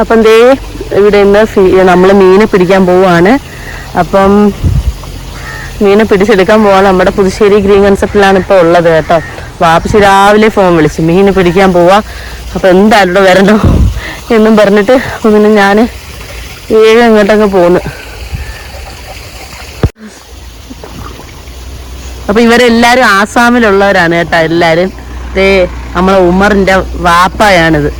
അപ്പം ദേ ഇവിടെ ഇന്ന് നമ്മൾ മീനെ പിടിക്കാൻ പോവുകയാണ് അപ്പം മീനെ പിടിച്ചെടുക്കാൻ പോവാണ് നമ്മുടെ പുതുശ്ശേരി ഗ്രീൻ കൺസെപ്റ്റിലാണ് ഇപ്പോൾ ഉള്ളത് കേട്ടോ. വാപ്പച്ചി രാവിലെ ഫോൺ വിളിച്ച് മീനെ പിടിക്കാൻ പോവാം. അപ്പം എന്തായാലും ഇവിടെ വരണോ എന്നും പറഞ്ഞിട്ട് പിന്നെ ഞാൻ ഏഴ് അങ്ങോട്ടൊക്കെ പോന്ന്. അപ്പം ഇവരെല്ലാവരും ആസാമിലുള്ളവരാണ് കേട്ടോ എല്ലാവരും ദേ നമ്മളെ ഉമറിന്റെ വാപ്പയാണിത് ദേ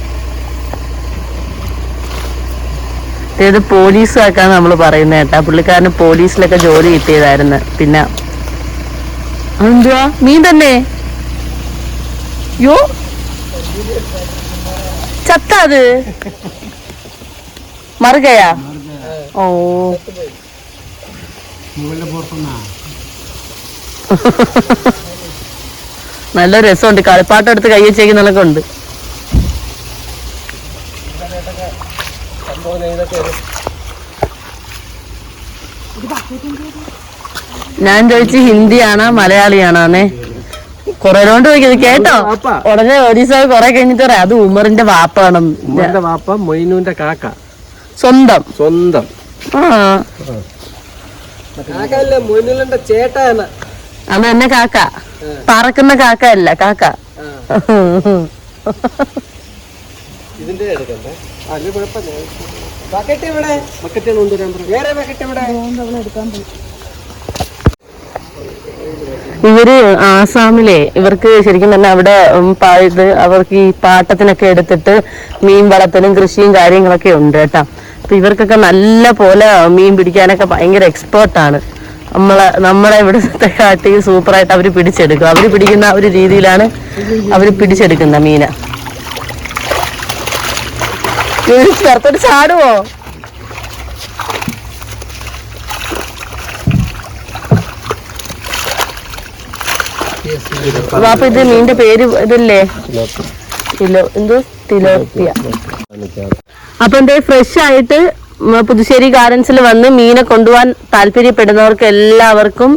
ഇത് പോലീസാക്കാന്ന് നമ്മൾ പറയുന്നത് കേട്ടാ. പുള്ളിക്കാരന് പോലീസിലൊക്കെ ജോലി കിട്ടിയതായിരുന്നു. പിന്നെ എന്തുവാ മീൻ തന്നെ. യോ? ചത്ത അത്. മറുകയാ? ഓ. നല്ല രസമുണ്ട്. കളിപ്പാട്ടം എടുത്ത് കൈ വെച്ചേക്കുന്നതൊക്കെ ഉണ്ട്. ഞാൻ ചോദിച്ചു ഹിന്ദിയാണോ മലയാളിയാണോന്നേ? കൊറേ കൊണ്ട് ചോദിക്കുന്നത് കേട്ടോ. ഉടനെ ഒരീസ കൊറേ കഴിഞ്ഞിട്ട് പറയാം. അത് ഉമറിന്റെ വാപ്പാണ്. ഉമറിന്റെ വാപ്പ മൊയ്നുവിന്റെ കാക്ക. സ്വന്തം. സ്വന്തം. അത് തന്നെ കാക്ക. പറക്കുന്ന കാക്ക. അല്ല കാക്ക ഇതിന്റെ എടുക്കണ്ടേ? അത് കുഴപ്പമില്ല. ബക്കറ്റ് ഇവിടെ ബക്കറ്റ് കൊണ്ടുവരാൻ പറഞ്ഞു വേറെ ബക്കറ്റ് ഇവിടെ ഇവർ ആസാമിലെ ഇവർക്ക് ശരിക്കും തന്നെ അവിടെ ഇത് അവർക്ക് ഈ പാട്ടത്തിനൊക്കെ എടുത്തിട്ട് മീൻ വളർത്തലും കൃഷിയും കാര്യങ്ങളൊക്കെ ഉണ്ട് കേട്ടാ. അപ്പൊ ഇവർക്കൊക്കെ നല്ല പോലെ മീൻ പിടിക്കാനൊക്കെ ഭയങ്കര എക്സ്പേർട്ടാണ് നമ്മളെ നമ്മളെ ഇവിടുത്തെ കാട്ടി സൂപ്പറായിട്ട് അവർ പിടിച്ചെടുക്കും. അവർ പിടിക്കുന്ന ആ ഒരു രീതിയിലാണ് അവർ പിടിച്ചെടുക്കുന്ന മീന. പുറത്തോട്ട് ചാടുവോ? വാപ്പ ഇത് മീനിന്റെ പേര് ഇതല്ലേ? തിലോ എന്ത്? തിലോപ്പിയ അപ്പൊ എന്തേ ഫ്രഷ് ആയിട്ട് പുതുശ്ശേരി ഗാർഡൻസിൽ വന്ന് മീനെ കൊണ്ടുപോകാൻ താല്പര്യപ്പെടുന്നവർക്ക് എല്ലാവർക്കും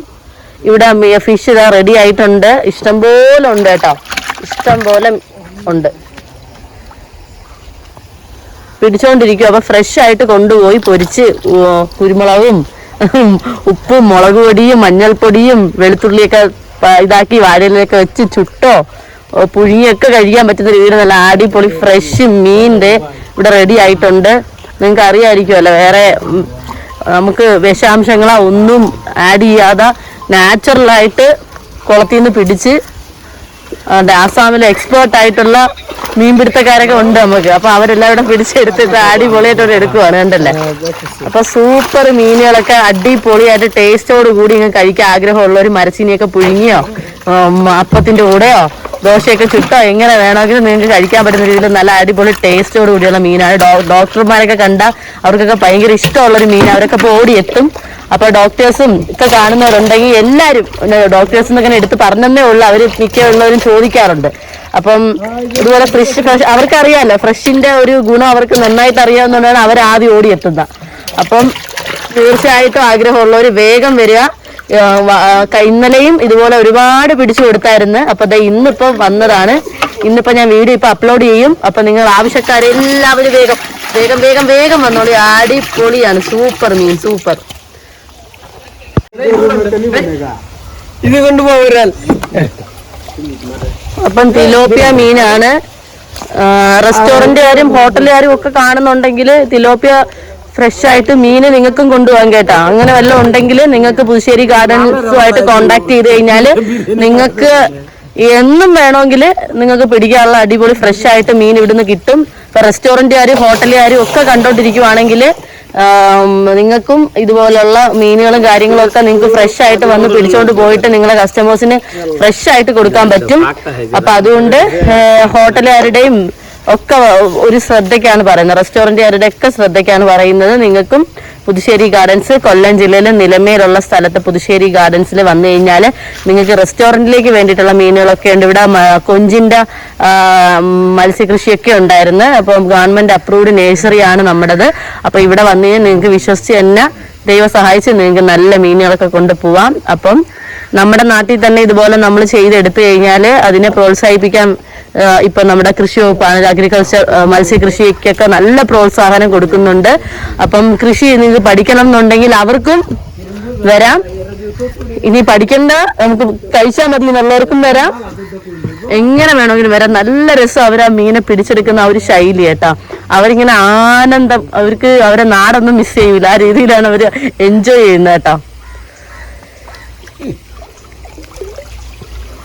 ഇവിടെ ഫിഷ് ഇതാ റെഡി ആയിട്ടുണ്ട്. ഇഷ്ടം പോലെ ഉണ്ട് കേട്ടോ. ഇഷ്ടം പോലെ ഉണ്ട്. പിടിച്ചോണ്ടിരിക്കും. അപ്പൊ ഫ്രഷ് ആയിട്ട് കൊണ്ടുപോയി പൊരിച്ച് കുരുമുളകും ഉപ്പും മുളക് പൊടിയും മഞ്ഞൾപ്പൊടിയും വെളുത്തുള്ളിയൊക്കെ ഇതാക്കി വാഴയിലൊക്കെ വെച്ച് ചുട്ടോ പുഴുങ്ങിയൊക്കെ കഴിക്കാൻ പറ്റുന്ന രീതിയിൽ നല്ല അടിപൊളി ഫ്രഷ് മീന്റെ ഇവിടെ റെഡി ആയിട്ടുണ്ട്. നിങ്ങൾക്ക് അറിയാമായിരിക്കുമല്ലോ വേറെ നമുക്ക് വിഷാംശങ്ങളോ ഒന്നും ആഡ് ചെയ്യാതെ നാച്ചുറലായിട്ട് കുളത്തിൽ നിന്ന് പിടിച്ച് ആണ്ട് ആസാമിലെ എക്സ്പേർട്ട് ആയിട്ടുള്ള മീൻപിടുത്തക്കാരൊക്കെ ഉണ്ട് നമുക്ക്. അപ്പൊ അവരെല്ലാവരും പിടിച്ചെടുത്തിട്ട് അടിപൊളിയായിട്ട് എടുക്കുവാണ് കണ്ടല്ലേ? അപ്പൊ സൂപ്പർ മീനുകളൊക്കെ അടിപൊളിയായിട്ട് ടേസ്റ്റോട് കൂടി ഇങ്ങനെ കഴിക്കാൻ ആഗ്രഹമുള്ള ഒരു മരച്ചീനിയൊക്കെ പുഴുങ്ങിയോ അപ്പത്തിന്റെ കൂടെയോ ദോശയൊക്കെ ചുട്ടോ എങ്ങനെ വേണമെങ്കിലും നിങ്ങൾക്ക് കഴിക്കാൻ പറ്റുന്ന രീതിയിൽ നല്ല അടിപൊളി ടേസ്റ്റോട് കൂടിയുള്ള മീനാണ്. ഡോക്ടർമാരൊക്കെ കണ്ട അവർക്കൊക്കെ ഭയങ്കര ഇഷ്ടമുള്ളൊരു മീൻ അവരൊക്കെ ഇപ്പോൾ ഓടിയെത്തും. അപ്പൊ ഡോക്ടേഴ്സും ഒക്കെ കാണുന്നവരുണ്ടെങ്കിൽ എല്ലാരും ഡോക്ടേഴ്സ് എന്നൊക്കെ എടുത്ത് പറഞ്ഞതേ ഉള്ളൂ. അവർ മിക്കുള്ളവരും ചോദിക്കാറുണ്ട്. അപ്പം ഇതുപോലെ ഫ്രഷ് ഫ്രഷ് അവർക്ക് അറിയാമല്ലോ ഫ്രഷിന്റെ ഒരു ഗുണം അവർക്ക് നന്നായിട്ട് അറിയാവുന്നതുകൊണ്ടാണ് അവർ ആദ്യം ഓടിയെത്തുന്നത്. അപ്പം തീർച്ചയായിട്ടും ആഗ്രഹമുള്ളവർ വേഗം വരിക. ഇന്നലെയും ഇതുപോലെ ഒരുപാട് പിടിച്ചു കൊടുത്തായിരുന്നു. അപ്പൊ ദേ ഇന്നിപ്പോ വന്നതാണ്. ഇന്നിപ്പോ ഞാൻ വീഡിയോ ഇപ്പൊ അപ്ലോഡ് ചെയ്യും. അപ്പൊ നിങ്ങൾ ആവശ്യക്കാരെല്ലാവരും വേഗം വേഗം വേഗം വേഗം വന്നോളി. അടിപൊളിയാണ്. സൂപ്പർ മീൻ സൂപ്പർ. ഇത് കൊണ്ടുപോകാൻ അപ്പം തിലോപ്പിയ മീനാണ്. റെസ്റ്റോറന്റുകാരും ഹോട്ടലുകാരും ഒക്കെ കാണുന്നുണ്ടെങ്കിൽ തിലോപ്പിയ ഫ്രഷ് ആയിട്ട് മീന് നിങ്ങൾക്കും കൊണ്ടുപോകാൻ കേട്ടോ. അങ്ങനെ വല്ലതും ഉണ്ടെങ്കിൽ നിങ്ങൾക്ക് പുതുശ്ശേരി ഗാർഡൻസുമായിട്ട് കോണ്ടാക്ട് ചെയ്ത് കഴിഞ്ഞാൽ നിങ്ങൾക്ക് എന്നും വേണമെങ്കിൽ നിങ്ങൾക്ക് പിടിക്കാനുള്ള അടിപൊളി ഫ്രഷ് ആയിട്ട് മീൻ ഇവിടുന്ന് കിട്ടും. ഇപ്പൊ റെസ്റ്റോറന്റുകാരും ഹോട്ടലുകാരും ഒക്കെ കണ്ടോണ്ടിരിക്കുവാണെങ്കിൽ നിങ്ങൾക്കും ഇതുപോലുള്ള മീനുകളും കാര്യങ്ങളും ഒക്കെ നിങ്ങൾക്ക് ഫ്രഷ് ആയിട്ട് വന്ന് പിടിച്ചോണ്ട് പോയിട്ട് നിങ്ങളുടെ കസ്റ്റമേഴ്സിന് ഫ്രഷ് ആയിട്ട് കൊടുക്കാൻ പറ്റും. അപ്പൊ അതുകൊണ്ട് ഹോട്ടലുകാരുടെയും ഒക്കെ ഒരു ശ്രദ്ധയ്ക്കാണ് പറയുന്നത്. റെസ്റ്റോറന്റുകാരുടെ ഒക്കെ ശ്രദ്ധയ്ക്കാണ് പറയുന്നത്. നിങ്ങൾക്കും പുതുശ്ശേരി ഗാർഡൻസ് കൊല്ലം ജില്ലയിലെ നിലമേലുള്ള സ്ഥലത്ത് പുതുശ്ശേരി ഗാർഡൻസിൽ വന്നു കഴിഞ്ഞാൽ നിങ്ങൾക്ക് റെസ്റ്റോറന്റിലേക്ക് വേണ്ടിയിട്ടുള്ള മീനുകളൊക്കെ ഉണ്ട്. ഇവിടെ കൊഞ്ചിന്റെ മത്സ്യകൃഷിയൊക്കെ ഉണ്ടായിരുന്നു. അപ്പോൾ ഗവൺമെന്റ് അപ്രൂവ്ഡ് നേഴ്സറിയാണ് നമ്മുടേത്. അപ്പോൾ ഇവിടെ വന്നു കഴിഞ്ഞാൽ നിങ്ങൾക്ക് വിശ്വസിച്ച് തന്നെ ദൈവം സഹായിച്ച് നിങ്ങൾക്ക് നല്ല മീനുകളൊക്കെ കൊണ്ടുപോവാം. അപ്പം നമ്മുടെ നാട്ടിൽ തന്നെ ഇതുപോലെ നമ്മൾ ചെയ്തെടുത്തു കഴിഞ്ഞാൽ അതിനെ പ്രോത്സാഹിപ്പിക്കാൻ ഇപ്പൊ നമ്മുടെ കൃഷി വകുപ്പാണ് അഗ്രികൾച്ചർ മത്സ്യകൃഷിക്കൊക്കെ നല്ല പ്രോത്സാഹനം കൊടുക്കുന്നുണ്ട്. അപ്പം കൃഷി നിങ്ങൾക്ക് പഠിക്കണം എന്നുണ്ടെങ്കിൽ അവർക്കും വരാം. ഇനി പഠിക്കണ്ട നമുക്ക് കഴിച്ചാൽ മതി എന്നുള്ളവർക്കും വരാം. എങ്ങനെ വേണമെങ്കിലും വരാം. നല്ല രസം അവർ ആ മീനെ പിടിച്ചെടുക്കുന്ന ആ ഒരു ശൈലി കേട്ടോ. അവരിങ്ങനെ ആനന്ദം അവർക്ക് അവരെ നാടൊന്നും മിസ് ചെയ്യൂല. ആ രീതിയിലാണ് അവർ എൻജോയ് ചെയ്യുന്നത് കേട്ടോ.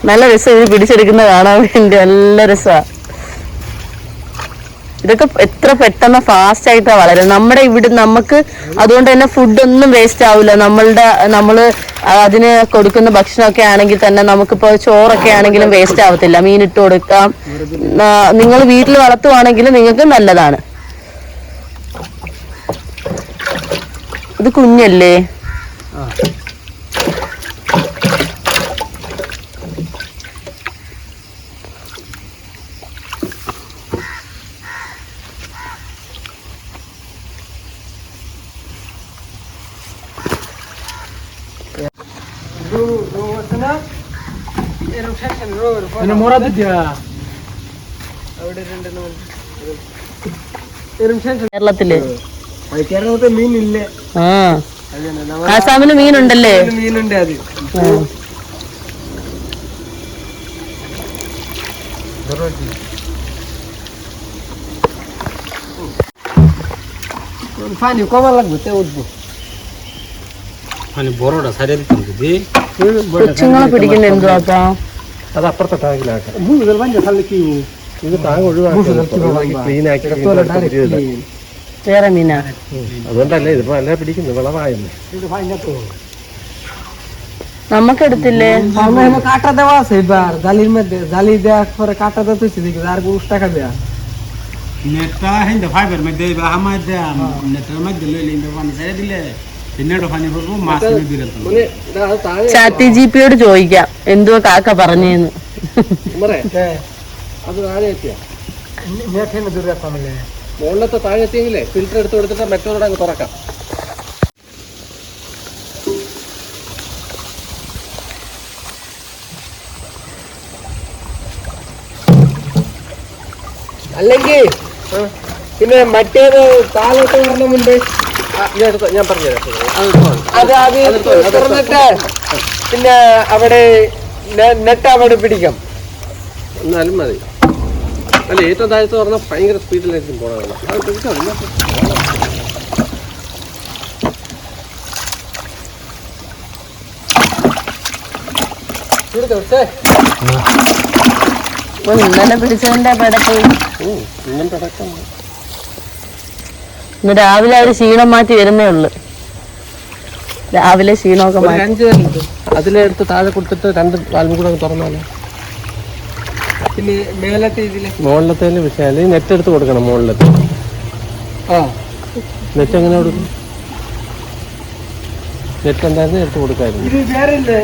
നല്ല രസം ഇത് പിടിച്ചെടുക്കുന്ന കാണാൻ വേണ്ടി നല്ല രസമാണ് ഇതൊക്കെ എത്ര പെട്ടെന്ന് ഫാസ്റ്റ് ആയിട്ടാണ് വളരുന്നത്. നമ്മുടെ ഇവിടെ നമുക്ക് അതുകൊണ്ട് തന്നെ ഫുഡ് ഒന്നും വേസ്റ്റ് ആവില്ല നമ്മളുടെ നമ്മൾ അതിന് കൊടുക്കുന്ന ഭക്ഷണമൊക്കെ ആണെങ്കിൽ തന്നെ നമുക്കിപ്പോൾ ചോറൊക്കെ ആണെങ്കിലും വേസ്റ്റ് ആവത്തില്ല. മീൻ ഇട്ട് കൊടുക്കാം. നിങ്ങൾ വീട്ടിൽ വളർത്തുവാണെങ്കിൽ നിങ്ങൾക്ക് നല്ലതാണ്. ഇത് കുഞ്ഞല്ലേ പിന്നെ മുറത്തിട്ടാ അവിടെ രണ്ടെണ്ണം കേരളത്തില് കേരളത്തെ മീനില്ലേ ആ അങ്ങനെ ആസാമില് മീനുണ്ടല്ലേ മീനുണ്ട് അത് ആ. পানি কমা লাগবে তে উঠবো মানে বড়টা সাইডে দিতাম যদি കൊച്ചുങ്ങളെ പിടിക്കുന്ന എന്തുവാപ്പാ അത് അപ്പുറത്തെ ടാങ്കിലാക്കാം മുഴുവൻ വഞ്ച തള്ളിക്ക് ഇത് ടാങ്ക് ഒഴിവാക്കി ക്ലീൻ ആക്കി വേറെ മീനാ അതുകൊണ്ടല്ലേ ഇതിപ്പോ നല്ല പിടിക്കുന്നു വിളവായെന്ന് നമുക്കെടുത്തില്ലേ আমরা এখানে কাটা দেওয়া আছে এবার জালির মধ্যে জালি দেওয়ার পরে কাটা দেওয়া তুই দেখি আর উনিশ টাকা দেয়া নেটটা হিন্দে ফাইবার মধ্যে আমার নেটের মধ্যে লইলে ইন্দে পানি ছেড়ে দিলে ചാത്തി ജി പിയോട് ചോദിക്കാം എന്തുവാ കാക്ക പറഞ്ഞേന്ന്? മുകളിലത്തെ താഴെ എത്തിയെങ്കിലേ ഫിൽറ്റർ എടുത്ത് കൊടുത്തിട്ട് മറ്റോടെ അങ്ങ് തുറക്കാം. അല്ലെങ്കിൽ പിന്നെ മറ്റേത് താഴോട്ട് വരണ ഞാൻ പറഞ്ഞുതരാം. അത് അത് തുറന്നിട്ട് പിന്നെ അവിടെ നെട്ട് നെറ്റ് അവിടെ പിടിക്കാം. എന്നാലും മതി. അല്ല ഏറ്റവും താഴത്ത് പറഞ്ഞാൽ ഭയങ്കര സ്പീഡിലായിരിക്കും പോകണമല്ലോ അത് പിടിച്ചോ എന്നാ എടുത്തോ, ഛേ. ഇപ്പൊ ഇന്നലെ പിടിച്ചതിന്റെ പടക്കം ഇങ്ങനത്തെ അടക്കം. ഇന്ന് രാവിലെ അവർ ക്ഷീണം മാറ്റി വരുന്നേ ഉള്ളു. രാവിലെ ക്ഷീണമൊക്കെ മാറ്റി. അതിലെടുത്ത് താഴെ കൊടുത്തിട്ട് രണ്ട് വാൽവും കൂടെ തുറന്നാലോ പിന്നെ മേലത്തെ ഇതിൽ മുകളിലത്തെ വിഷയം. നെറ്റ് എടുത്ത് കൊടുക്കണം മുകളിലത്തെ ആ. നെറ്റ് എങ്ങനെ കൊടുക്കും? നെറ്റ് എന്തായിരുന്നു? എടുത്ത് കൊടുക്കായിരുന്നു. ഇത് വേറെ ഇല്ലേ?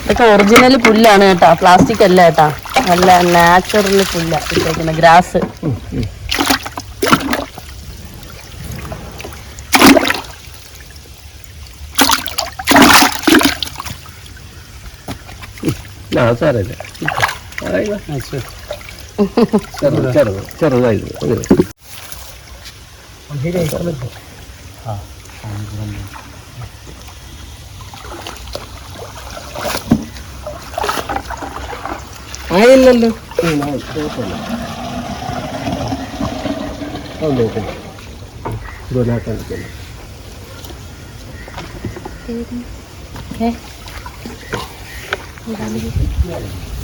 ഇതൊക്കെ ഒറിജിനൽ പുല്ലാണ് കേട്ടാ. പ്ലാസ്റ്റിക് അല്ല കേട്ടാ. നല്ല നാച്ചുറൽ പുല്ല ഇട്ടേക്കുന്ന ഗ്രാസ് ആ സാരമില്ല ചെറുത് ചെറുത് ചെറുതായിരുന്നു അങ്ങനെ. ആയില്ലല്ലോ അത് നോക്കുന്നു ഇതുപോലാക്കാൻ നിൽക്കുന്നു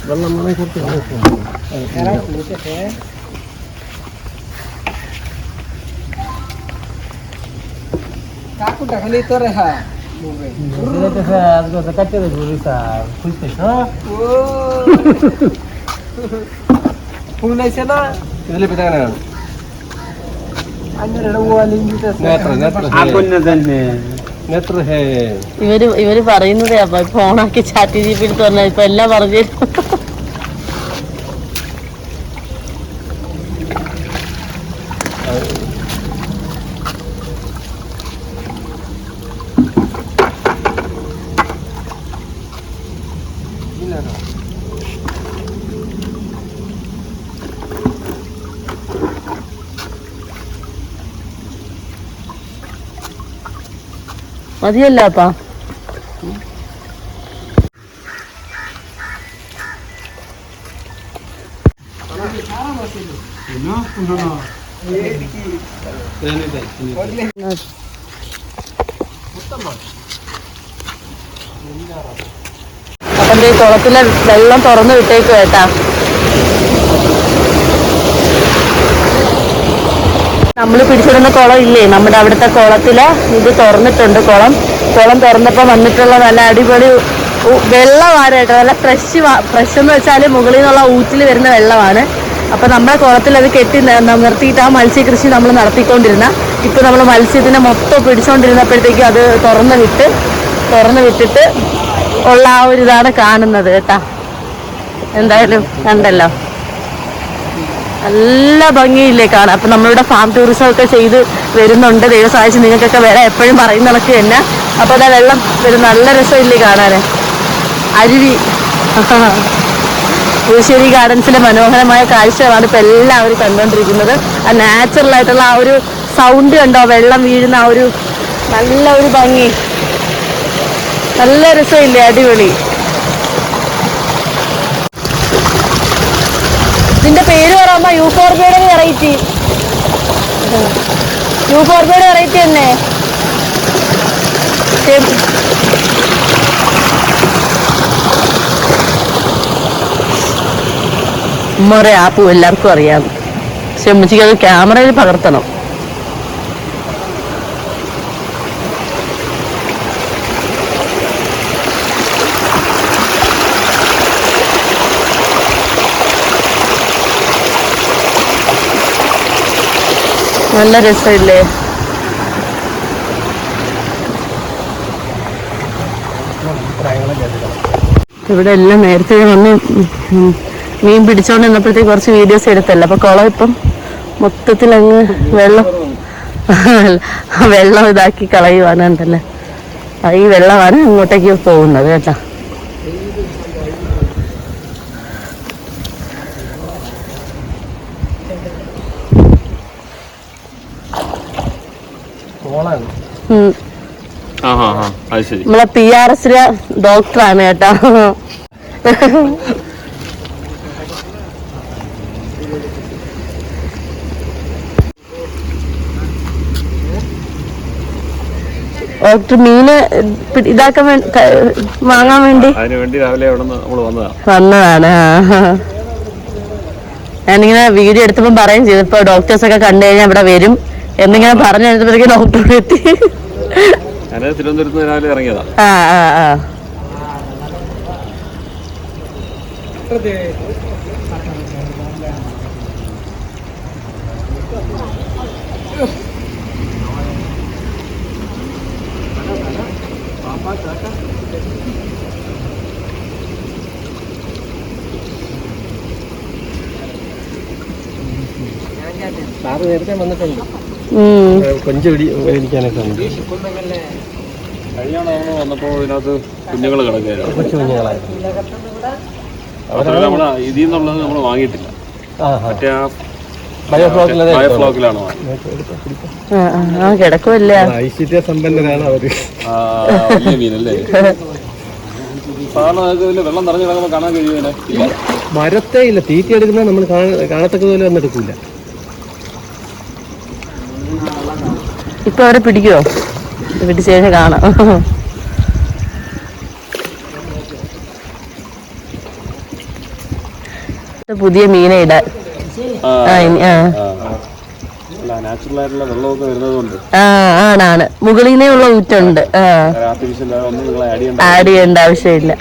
বললাম মনে করতে কাকুটা খালি তো রেখা আজকে কাটতে ঘুরি স্যার খুঁজতেছ ফুল নাইছে না? এগুলো পেতে না আগুন ഇവർ ഇവർ പറയുന്നതേ അപ്പൊ ഫോണാക്കി ചാറ്റ് ജി പി എടുത്ത് പറഞ്ഞ ഇപ്പൊ എല്ലാം പറഞ്ഞു തരും. മതിയല്ലോ അപ്പാ ഈ കുളത്തിലെ വെള്ളം തുറന്നു വിട്ടേക്ക് നമ്മൾ പിടിച്ചിടുന്ന കുളം ഇല്ലേ? നമ്മുടെ അവിടുത്തെ കുളത്തിൽ ഇത് തുറന്നിട്ടുണ്ട് കുളം. കുളം തുറന്നപ്പോൾ വന്നിട്ടുള്ള നല്ല അടിപൊളി വെള്ളമാരായിട്ട് നല്ല ഫ്രഷ് ഫ്രഷ് എന്ന് വെച്ചാൽ മുകളിൽ നിന്നുള്ള ഊറ്റിൽ വരുന്ന വെള്ളമാണ്. അപ്പൊ നമ്മുടെ കുളത്തിൽ അത് കെട്ടി നിർത്തിയിട്ട് ആ മത്സ്യകൃഷി നമ്മൾ നടത്തിക്കൊണ്ടിരുന്ന. ഇപ്പൊ നമ്മൾ മത്സ്യത്തിനെ മൊത്തം പിടിച്ചോണ്ടിരുന്നപ്പോഴത്തേക്കും അത് തുറന്ന് വിട്ട് തുറന്ന് വിട്ടിട്ട് ഉള്ള ആ ഒരു ഇതാണ് കാണുന്നത് കേട്ടാ. എന്തായാലും കണ്ടല്ലോ. നല്ല ഭംഗിയില്ലേ കാണാൻ. അപ്പൊ നമ്മളിവിടെ ഫാം ടൂറിസം ഒക്കെ ചെയ്ത് വരുന്നുണ്ട്. ദൈവം നിങ്ങൾക്കൊക്കെ വരാം എപ്പോഴും പറയുന്ന കണക്ക് തന്നെ. അപ്പൊ അതാ വെള്ളം വരും നല്ല രസമില്ലേ കാണാനെ. അരുവി. പൂശ്ശേരി ഗാർഡൻസിലെ മനോഹരമായ കാഴ്ചകളാണ് ഇപ്പൊ എല്ലാവരും കണ്ടുകൊണ്ടിരിക്കുന്നത്. ആ നാച്ചുറൽ ആയിട്ടുള്ള ആ ഒരു സൗണ്ട് കണ്ടോ? വെള്ളം വീഴുന്ന ആ ഒരു നല്ല ഒരു ഭംഗി. നല്ല രസമില്ലേ? അടിപൊളി. ഇതിന്റെ പേര് പറയാമ്പ യു ഫോർബയുടെ വെറൈറ്റി യു ഫോർബയുടെ വെറൈറ്റി തന്നെ. ശരി. ഉമ്മറെ ആപ്പു എല്ലാവർക്കും അറിയാം. പക്ഷെ അത് ക്യാമറയിൽ പകർത്തണം. നല്ല രസമില്ലേ? ഇവിടെ എല്ലാം നേരത്തെ വന്ന് മീൻ പിടിച്ചോണ്ട് നിന്നപ്പോഴത്തേക്ക് കുറച്ച് വീഡിയോസ് എടുത്തല്ലോ. അപ്പൊ കുളം ഇപ്പം മൊത്തത്തിൽ അങ്ങ് വെള്ളം വെള്ളം ഇതാക്കി കളയുവാനുണ്ടല്ലേ ഈ വെള്ളമാണ് ഇങ്ങോട്ടേക്ക് പോകുന്നത് കേട്ടോ കോളാണ് ഉം. ആ ആ ആ അത് ശരി നമ്മളെ പി ആർ എസിലെ ഡോക്ടറാണ് കേട്ടോ. ഡോക്ടർ മീന് ഇതാക്കാൻ വാങ്ങാൻ വേണ്ടി? വന്നതാണ്. ഞാനിങ്ങനെ വീഡിയോ എടുത്തപ്പോൾ പറയും ചെയ്തു. ഇപ്പൊ ഡോക്ടേഴ്സ് ഒക്കെ കണ്ടു കഴിഞ്ഞാൽ ഇവിടെ വരും. എന്നിങ്ങനെ പറഞ്ഞു കഴിഞ്ഞപ്പോഴത്തേക്ക് ഡോക്ടർ എത്തി. ഞാൻ തിരുവനന്തപുരത്ത് രാവിലെ ഇറങ്ങിയതാ. ആ ആ ആ. സാറ് നേരത്തെ വന്നിട്ടുണ്ട്. കൊഞ്ച് പിടി മേടിക്കാനൊക്കെ ഉണ്ട്. വന്നപ്പോൾ ഇതിനകത്ത് കുഞ്ഞുങ്ങൾ കിടക്കുകയായിരുന്നു. കൊച്ചു കുഞ്ഞുങ്ങളായിരുന്നു അവസരം നമ്മൾ ഇതിൽ നിന്നുള്ളത് നമ്മൾ വാങ്ങിയിട്ടില്ല. ആ മറ്റേ കിടക്കുമല്ലേ സമ്പന്നരാണ് അവർ. ആ, വലിയ മീനല്ലേ? വെള്ളം നിറഞ്ഞു കാണാൻ കഴിയുമല്ലേ ഇല്ല. മരത്തേ ഇല്ല. തീറ്റ എടുക്കുന്ന നമ്മൾ കാണത്തക്കതുപോലെ വന്നെടുക്കില്ല എടുക്കൂല. ഇപ്പൊ അവരെ പിടിക്കുവോ? പിടിച്ച ശേഷം കാണാം. പുതിയ മീനെ ഇടാൻ. ആ, ആ ആ. ആ. നാച്ചുറൽ ആയിട്ടുള്ള വെള്ളമൊക്കെ വരുന്നത് കൊണ്ട് ആ ആണാണ്. മുകളിൽ നിന്നുള്ള ഊറ്റുണ്ട്. ആഡ് ചെയ്യേണ്ട ആഡ് ചെയ്യേണ്ട ആവശ്യമില്ല.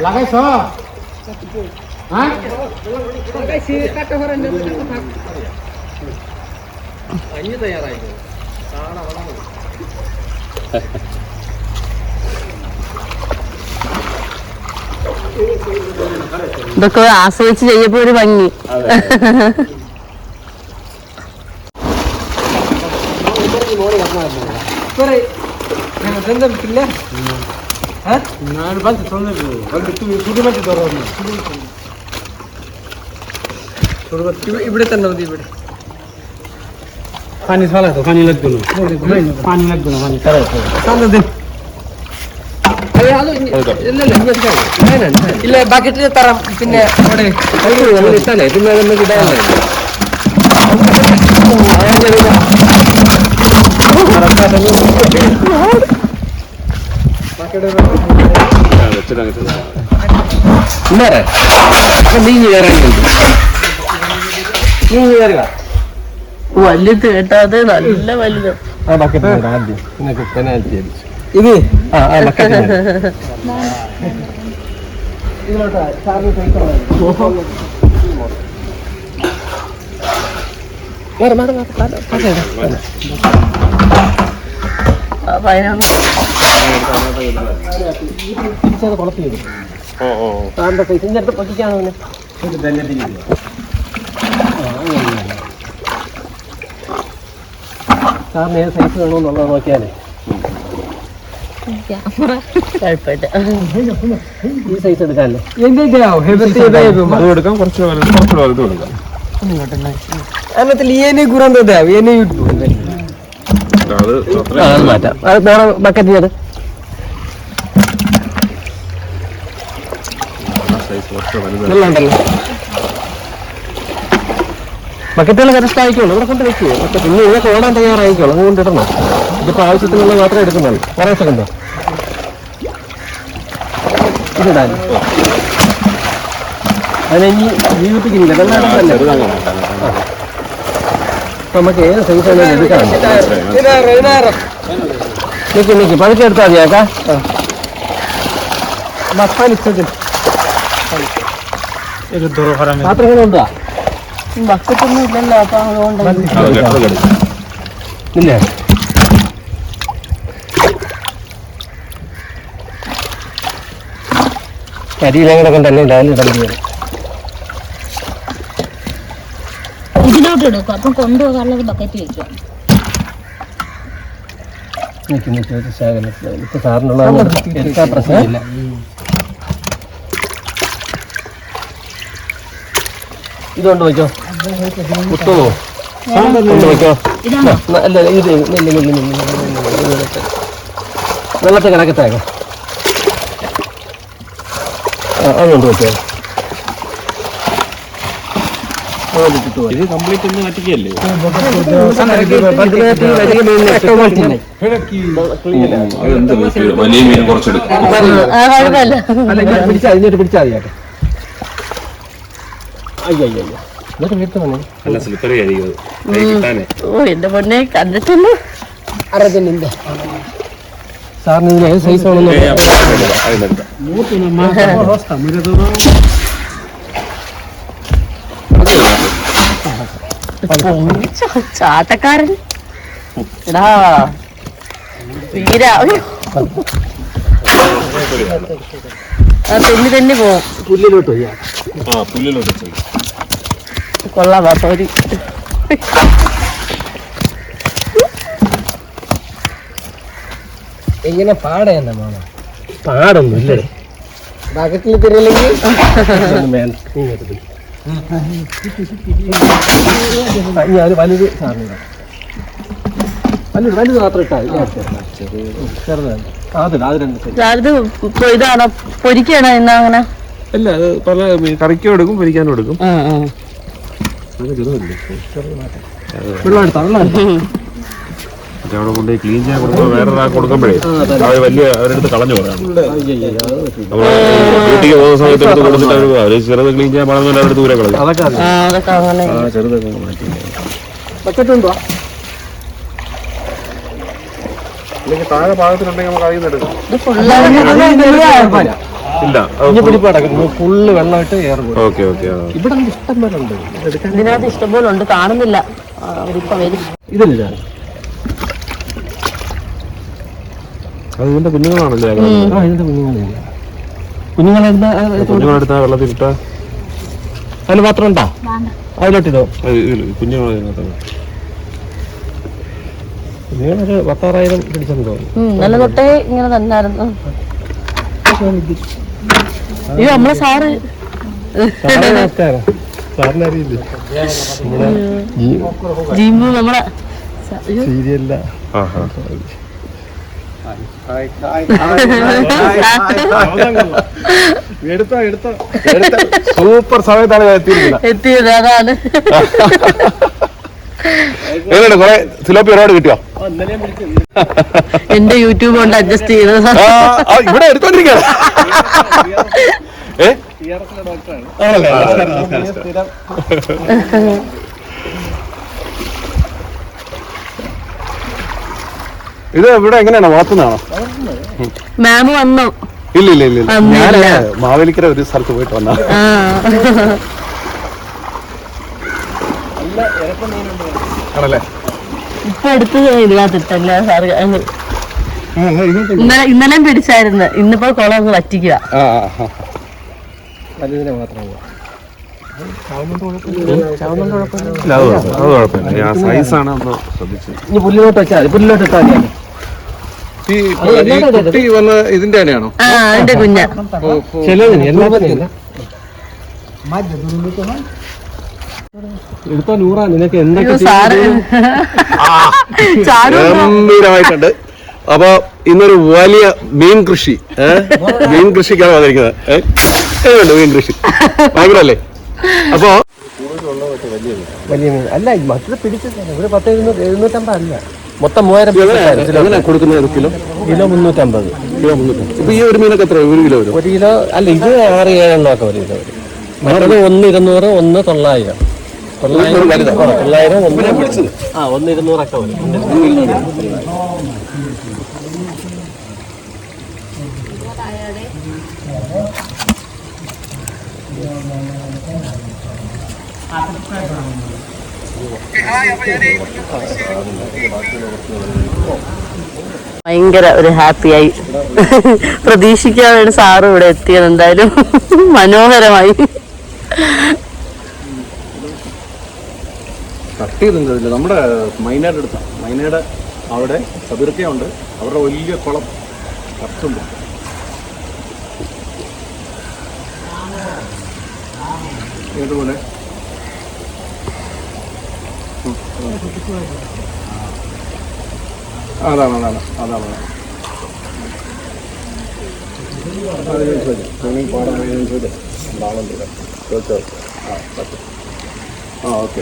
ഇതൊക്കെ ആസ്വദിച്ച് ചെയ്യപ്പോ ഒരു ഭംഗി. ഇവിടെ തന്നെ മതി ഇവിടെ. পানি ফালা তো পানি লাগবে না পানি লাগবে না পানি ছাড়াই চালু দিন ಇಲ್ಲ ಬಾಕೆಟ್ಲಿ ತರ ಪಿನ್ನೆ ನೋಡಿ ಇರ್ತಾನೆ ತುಂಬ ನೀನು ಯಾರು ನೀನು ಯಾರಿಗ വലുത് കേട്ടോ അത് നല്ല വലുത്. ആ ബക്കറ്റ് ആദ്യം. അടിച്ചു. ഇത്? ആ ആ ബക്കറ്റ് മാറി മാറി ആ പതിനൊന്ന് തിരിച്ചത് കുളത്തി വരും സാറിന്റെ സൈസ് ഇന്റെ അടുത്ത് പൊട്ടിക്കാണോ പിന്നെ സാറിന് ഏത് സൈസ് വേണമെന്നുള്ളത് നോക്കിയാലേ. ഈ സൈസ് എടുക്കാമല്ലേ കൊടുക്കാം കൊടുക്കാം മാറ്റാം. അത് ബക്കറ്റ് ഞാൻ നല്ലുണ്ടല്ലോ ബക്കറ്റുകൾ കരസ്റ്റ് ആയിക്കോളൂ ഇവിടെ കൊണ്ട് വെക്കുവോ ഓക്കെ പിന്നെ ഇതൊക്കെ ഓടാൻ തയ്യാറായിക്കോളൂ. അതുകൊണ്ട് ഇടണം. ഇതിപ്പോൾ ആവശ്യത്തിനുള്ള മാത്രമേ എടുക്കുന്നുള്ളൂ. കുറേ സെക്കൻഡോ ഇതിടാൻ. അതിനെ ഇനി ജീവിപ്പിക്കുന്നില്ല. വെള്ളം നമുക്ക് ഏത് സൈസ് വേണമെങ്കിലും എടുക്കാം നിൽക്കും നിൽക്കും പതുക്കെ എടുത്താൽ മതിയാക്കാ ബക്കറ്റൊന്നും ഇല്ലല്ലോ അപ്പൊ അതുകൊണ്ട് ഇല്ലേ. കരിയിലങ്ങനെ കൊണ്ടല്ലേ ഡാലിടാൻ വരും ഇതിലോട്ട് എടുക്കും അപ്പം കൊണ്ടുപോകാനുള്ളത് ബക്കറ്റ് വെക്കാം. നിൽക്കി നിൽക്കി ഒരു ശകലം ഇപ്പൊ സാറിനുള്ള എടുക്കാൻ പ്രശ്നമില്ല ഇതുകൊണ്ട് വയ്ക്കോ കുത്തുമോ കൊണ്ട് വയ്ക്കോ ഇതാണോ ന- അല്ല ഇത്. വെള്ളത്തിൽ കിടക്കത്തേക്ക അതുകൊണ്ട് വെച്ചോ ഇത് കംപ്ലീറ്റ് ഒന്ന് വലിയ മീൻ കുറച്ചെടുക്കും ആ കുഴപ്പമില്ല പിടിച്ചാ അതിനോട്ട് പിടിച്ചാ മതിയാട്ടെ അയ്യോ അയ്യോ കൈ കിട്ടാനേ. ഓ എന്റെ പൊന്നെ കണ്ടിട്ടുണ്ട് അറജനിന്റെ സാറിന് ഇതിന് ഏത് സൈസ് ആണെന്ന് ചാട്ടക്കാരൻ. എടാ വീര തെന്നി തന്നെ പോവും. പുല്ലിലോട്ട് പുല്ലിലോട്ട് ചെയ്യും കൊള്ളാം വാ സോരി എങ്ങനെ പാടയെന്ന മാമ. പാടൊന്നും ഇല്ലേ. ബക്കറ്റിൽ തരില്ലെങ്കിൽ ഞാൻ വലുത് സാറിന് വലുത് വലുത് മാത്രം ഇട്ടാ ചെറുതാണ്. അതിടാ അത് രണ്ട് ഇതാണോ? പൊരിക്കണോ എന്നാ അങ്ങനെ? അല്ല അത് പല കറിക്കും എടുക്കും പൊരിക്കാനും എടുക്കും. അവിടെ കൊണ്ടുപോയി ക്ലീൻ ചെയ്യാൻ കൊടുക്കുമ്പോൾ വേറെ ഒരാൾക്ക് കൊടുക്കുമ്പോഴേ അവർ വലിയ അവരെടുത്ത് കളഞ്ഞു പറയാം നമ്മൾ വീട്ടിലേക്ക് പോകുന്ന സമയത്ത് എടുത്ത് കൊടുത്തിട്ട് അവർ അവർ ചെറുത് ക്ലീൻ ചെയ്യാൻ പാടുന്ന അവരുടെ ദൂരെ കളഞ്ഞു. ചെറുതൊക്കെ മാറ്റി. താഴെ ഭാഗത്തിലുണ്ടെങ്കിൽ നമുക്ക് അതിൽ ഇല്ല. ഫുള്ള് വെള്ളമായിട്ട് ഓക്കെ ഓക്കെ ഇവിടെ ഇഷ്ടം പോലെ ഉണ്ട്. ഇതിനകത്ത് ഇഷ്ടം പോലെ ഉണ്ട്. കാണുന്നില്ല. ഇതില്ല അത് ഇതിന്റെ കുഞ്ഞുങ്ങളാണല്ലേ? ഇതിന്റെ കുഞ്ഞുങ്ങളില്ല കുഞ്ഞുങ്ങളെന്താ കുഞ്ഞുങ്ങളെടുത്ത വെള്ളത്തിൽ ഇട്ടാ? അതിൽ മാത്രം ഉണ്ടോ? അതിലോട്ടിതോ കുഞ്ഞുങ്ങളെ പത്താറായിരം പിടിച്ചെന്ന് തോന്നുന്നു. നല്ല തൊട്ടേ ഇങ്ങനെ തന്നായിരുന്നു. അയ്യോ നമ്മളെ സാറ്. ജീമ്പു നമ്മളെ. സീരിയല്ല. ആഹാ. എടുത്തോ എടുത്തോ. സൂപ്പർ സമയത്താണ് എത്തിയത് അതാണ്. എങ്ങനെയാണ് കൊറേ സിലോപ്പി ഒരുപാട് കിട്ടിയോ? എന്റെ യൂട്യൂബ് കൊണ്ട് അഡ്ജസ്റ്റ് ചെയ്തത് ഇവിടെ ആണല്ലേ? ഇത് ഇവിടെ എങ്ങനെയാണ്? വളർത്തുന്നതാണോ? മാം വന്നു. ഇല്ല ഇല്ല ഇല്ല. അന്നില്ല. മാവേലിക്കര ഒരു സ്ഥലത്ത് പോയിട്ട് വന്നാ ആണല്ലേ? ഇപ്പൊ എടുത്ത് ഇതിനകത്തിട്ടല്ല സാറ്? അങ്ങ് ഇന്നലെ പിടിച്ചായിരുന്നു. ഇന്നിപ്പോ കുളം അങ്ങ് വറ്റിക്കുക സൈസാണ് ഒന്ന് ശ്രദ്ധിച്ചത് ഇനി പുല്ലിലോട്ട് വെച്ചാൽ മതി. പുല്ലിലോട്ട് ഇട്ടാൽ മതി. ഈ ഈ കുട്ടി വന്ന് ഇതിന്റെ തന്നെയാണോ ചിലതിന് എല്ലാത്തിനും എടുത്തോ നൂറാ നിനക്ക് എന്തൊക്കെ ഗംഭീരമായിട്ടുണ്ട്. അപ്പൊ ഇന്നൊരു വലിയ മീൻ കൃഷി മീൻ കൃഷിക്കാണ് വന്നിരിക്കുന്നത്. ഏതുണ്ട് മീൻ കൃഷി. ഭയങ്കരല്ലേ? അപ്പോ വലിയ മീൻ. അല്ല മറ്റത് ഒരു പത്ത് എഴുന്നൂറ് എഴുന്നൂറ്റമ്പത് അല്ല. മൊത്തം മൂവായിരം കൊടുക്കുന്നത് കിലോ? കിലോ മുന്നൂറ്റമ്പത്. കിലോ മുന്നൂറ്റി ഇപ്പൊ ഈ ഒരു മീനൊക്കെ എത്ര ഒരു കിലോ ഒരു കിലോ അല്ല ഇത് ആറ് ഏഴെണ്ണം ഒരു കിലോ വരും. മറ്റത് ഒന്ന് ഇരുന്നൂറ് ഒന്ന് തൊള്ളായിരം. തൊള്ളായിരം ആ, ഒന്ന് ഇരുന്നൂറൊക്കെ വരും. ഭയങ്കര ഒരു ഹാപ്പിയായി. പ്രതീക്ഷിക്കാതെ സാറ് ഇവിടെ എത്തിയത് എന്തായാലും മനോഹരമായി. കട്ട് ചെയ്തും കഴിഞ്ഞില്ല നമ്മുടെ മൈനയുടെ അടുത്താണ് മൈനയുടെ അവിടെ ചതുരക്കയുണ്ട്. അവരുടെ വലിയ കുളം കറക്റ്റുണ്ട് ഏതുപോലെ ഉം. അതാണ് അതാണ് അതാണ് സ്വിമ്മിംഗ് ആ ഓക്കെ ഓക്കെ.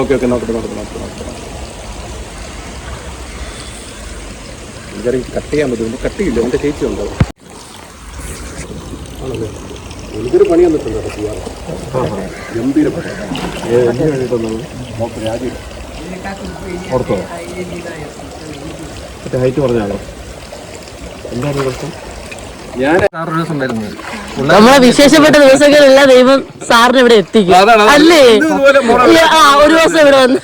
ഓക്കെ ഓക്കെ നോക്കട്ടെ നോക്കട്ടെ നോക്കട്ടെ നോക്കട്ടെ. എനിക്കറിയാം കട്ട് ചെയ്യാൻ പറ്റും. കട്ട് ചെയ്യില്ല. എന്റെ ചേച്ചി ഉണ്ടോ? ആണല്ലേ? എനിക്കൊരു പണി വന്നിട്ടുണ്ട് ഗംഭീര പണി. കഴിഞ്ഞിട്ടൊന്നും നോക്ക് ഓർത്തോ? മറ്റേ ഹൈറ്റ് പറഞ്ഞാലോ എന്താണ് പ്രശ്നം? ഞാൻ ദിവസം വരുന്നത് നമ്മളെ വിശേഷപ്പെട്ട ദിവസങ്ങളെല്ലാം ദൈവം സാറിന് ഇവിടെ എത്തിക്കും. അല്ലേ? ഒരു ഇവിടെ വന്ന്.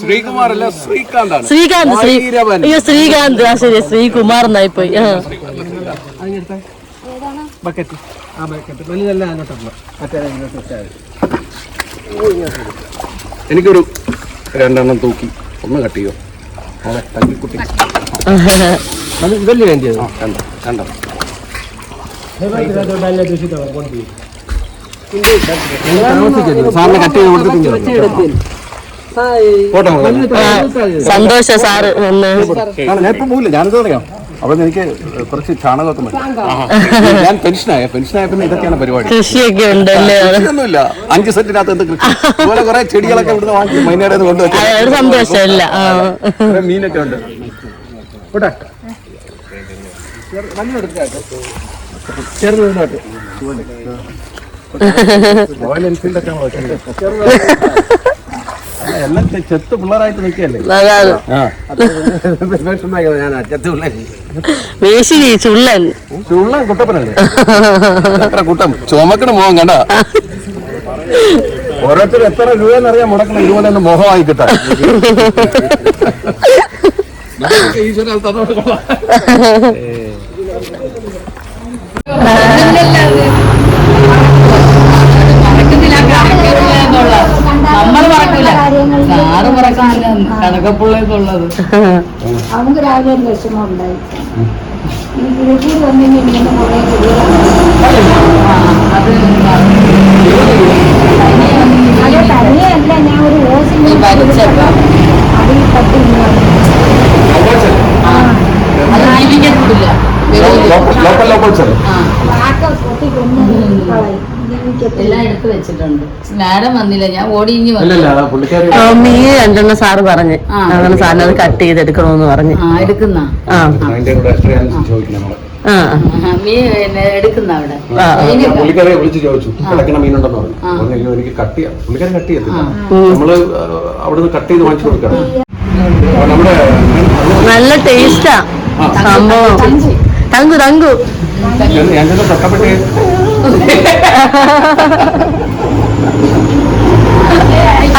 ശ്രീകുമാർ അല്ല ശ്രീകാന്താണ്. ശ്രീകാന്ത് ശ്രീ അയ്യോ ശ്രീകാന്ത്. ആ ശരി ശ്രീകുമാർ എന്നായി പോയി ആ ബക്കറ്റ് ആ ബക്കറ്റ് വലുതല്ല മറ്റേ എനിക്കൊരു രണ്ടെണ്ണം തൂക്കി. ഒന്ന് കട്ട് ചെയ്യോ? തല്ലിക്കുട്ടി. അത് ഇതല്ലേ വേണ്ടിയത്? കണ്ടോ കണ്ടോ. കണ്ടോ സാറിന് കട്ട് ചെയ്ത് കൊടുത്തിട്ട് പോട്ടെ സന്തോഷ സാറ് ഞാൻ ഇപ്പൊ പോകില്ല ഞാനെന്താ പറയാം. അവിടെ എനിക്ക് കുറച്ച് ചാണകമൊക്കെ മതി. ഞാൻ പെൻഷനായ. പെൻഷനായ പിന്നെ ഇതൊക്കെയാണ് പരിപാടി. കൃഷിയൊക്കെ ഉണ്ടല്ലേ? ഒന്നുമില്ല അഞ്ച് സെന്റിനകത്ത് എന്ത് കൃഷി? അതുപോലെ കുറെ ചെടികളൊക്കെ ഇവിടുന്ന് വാങ്ങി മൈനേടെ കൊണ്ടുവച്ചു സന്തോഷമല്ല. മീനൊക്കെ ഉണ്ട്. പോട്ടെ. ചെറുതായിട്ട് റോയൽ എൻഫീൽഡ് ഒക്കെ എല്ലാം ചെത്ത് പിള്ളേരായിട്ട് പിള്ളേർ വേശി ചുള്ളൻ. ചുള്ള കുട്ടപ്പനല്ലേ? എത്ര കൂട്ടം? ചുമക്കണ മോഹം കണ്ട? ഓരോരുത്തർ എത്ര രൂപയെന്നറിയാൻ മുടക്കണം ഇതുപോലെ ഒന്ന് മോഹമായി കിട്ടാൻ. ഈശ്വരൻ കൊള്ളാം. മറക്കൂല സാറ് മറക്കില്ല കണക്കപ്പുള്ളതുള്ളത് അവർക്ക് രാവിലെ ഒരു വിഷമം ഉണ്ടായി ഈ ഇങ്ങനെ കുറേ അത് തന്നെയല്ല ഞാൻ ഒരു ഓസിൽ അതിൽ പറ്റി അത് ജീവിക്കത്തില്ല ലോക്കൽ ലോക്കൽസ് അല്ലേ കാക്ക പൊട്ടി കൊന്നു കളയും ജീവിക്കത്തില്ല എല്ലാം എടുത്ത് വെച്ചിട്ടുണ്ട് മാഡം വന്നില്ല. ഞാൻ രണ്ടെണ്ണം സാറ് പറഞ്ഞ്. അങ്ങനെ സാറിന് അത് കട്ട് ചെയ്ത് എടുക്കണമെന്ന് പറഞ്ഞു എടുക്കുന്ന. പുള്ളിക്കാരെ വിളിച്ച് ചോദിച്ചു. മീനുണ്ടെന്ന് പറഞ്ഞു. പറഞ്ഞു എനിക്ക് കട്ട് ചെയ്യാം. പുള്ളിക്കാരൻ കട്ട് ചെയ്യത്തില്ല. നമ്മൾ അവിടുന്ന് കട്ട് ചെയ്ത് വാങ്ങിച്ചു കൊടുക്കണം. നമ്മുടെ നല്ല ടേസ്റ്റാ സംഭവം. തങ്കു തങ്കു. ഞാൻ ഞാൻ ചെന്ന് തൊട്ടപ്പെട്ടേ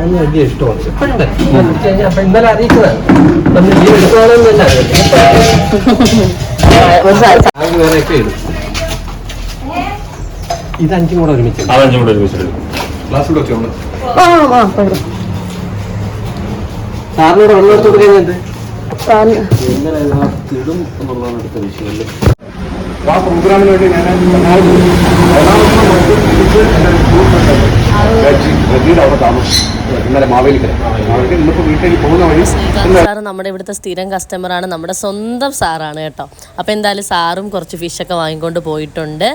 അതൊന്നും വലിയ ഇഷ്ടമാണ്. ഇപ്പോഴുണ്ട്. അപ്പൊ ഇന്നലെ അറിയിച്ചതാണ്. നമ്മൾ ഈ എടുക്കണമെന്നല്ല തന്നെ ആകെ ഇടും. ഇത് അഞ്ചും കൂടെ ഒരുമിച്ച് അതഞ്ചും കൂടെ ഒരുമിച്ചെടുക്കും ഗ്ലാസ് കൂടെ വെച്ചോ ആ, ആ, പോയി. സാറിനോട് വെള്ളം എടുത്ത് കൊടുക്കുന്നത് സാറിന്. എങ്ങനെ ഇടും എന്നുള്ളതാണ് അടുത്ത വിഷയം. ആ പ്രോഗ്രാമിന് വേണ്ടി ഞാൻ സുഹൃത്തുണ്ടായിരുന്നു. റജി റജിയുടെ അവിടെ താമസം ഇന്നലെ മാവേലിക്കര. മാവേലിക്കര ഇന്നിപ്പോൾ വീട്ടിൽ പോകുന്ന വഴി സാർ നമ്മുടെ ഇവിടുത്തെ സ്ഥിരം കസ്റ്റമറാണ് നമ്മുടെ സ്വന്തം സാറാണ് കേട്ടോ. അപ്പോൾ എന്തായാലും സാറും കുറച്ച് ഫിഷൊക്കെ വാങ്ങിക്കൊണ്ട് പോയിട്ടുണ്ട്.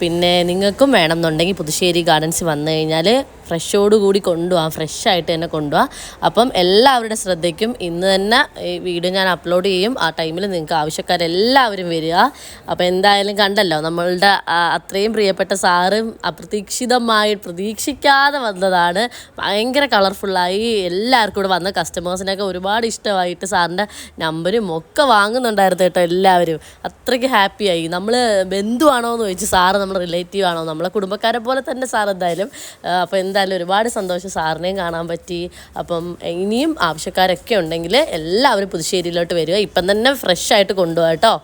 പിന്നെ നിങ്ങൾക്കും വേണം എന്നുണ്ടെങ്കിൽ പുതുശ്ശേരി ഗാർഡൻസ് വന്നു കഴിഞ്ഞാൽ ഫ്രഷോട് കൂടി കൊണ്ടുപോകാം ഫ്രഷ് ആയിട്ട് തന്നെ കൊണ്ടുപോകാം അപ്പം എല്ലാവരുടെ ശ്രദ്ധയ്ക്കും ഇന്ന് തന്നെ ഈ വീഡിയോ ഞാൻ അപ്ലോഡ് ചെയ്യും. ആ ടൈമിൽ നിങ്ങൾക്ക് ആവശ്യക്കാരെല്ലാവരും വരിക. അപ്പോൾ എന്തായാലും കണ്ടല്ലോ നമ്മളുടെ അത്രയും പ്രിയപ്പെട്ട സാറും അപ്രതീക്ഷിതമായി പ്രതീക്ഷിക്കാതെ വന്നതാണ്. ഭയങ്കര കളർഫുള്ളായി എല്ലാവർക്കും ഇവിടെ വന്ന കസ്റ്റമേഴ്സിനൊക്കെ ഒരുപാട് ഇഷ്ടമായിട്ട് സാറിന്റെ നമ്പരും ഒക്കെ വാങ്ങുന്നുണ്ടായിരുന്നു കേട്ടോ എല്ലാവരും. അത്രയ്ക്ക് ഹാപ്പിയായി നമ്മൾ ബന്ധുവാണോ എന്ന് ചോദിച്ചു സാറ് നമ്മുടെ റിലേറ്റീവ് ആണോ? നമ്മളെ കുടുംബക്കാരെ പോലെ തന്നെ സാർ എന്തായാലും അപ്പോൾ എന്തായാലും ഒരുപാട് സന്തോഷം സാറിനെയും കാണാൻ പറ്റി. അപ്പം ഇനിയും ആവശ്യക്കാരൊക്കെ ഉണ്ടെങ്കിൽ എല്ലാവരും പുതുശ്ശേരിയിലോട്ട് വരിക. ഇപ്പം തന്നെ ഫ്രഷ് ആയിട്ട് കൊണ്ടുപോകാം കേട്ടോ.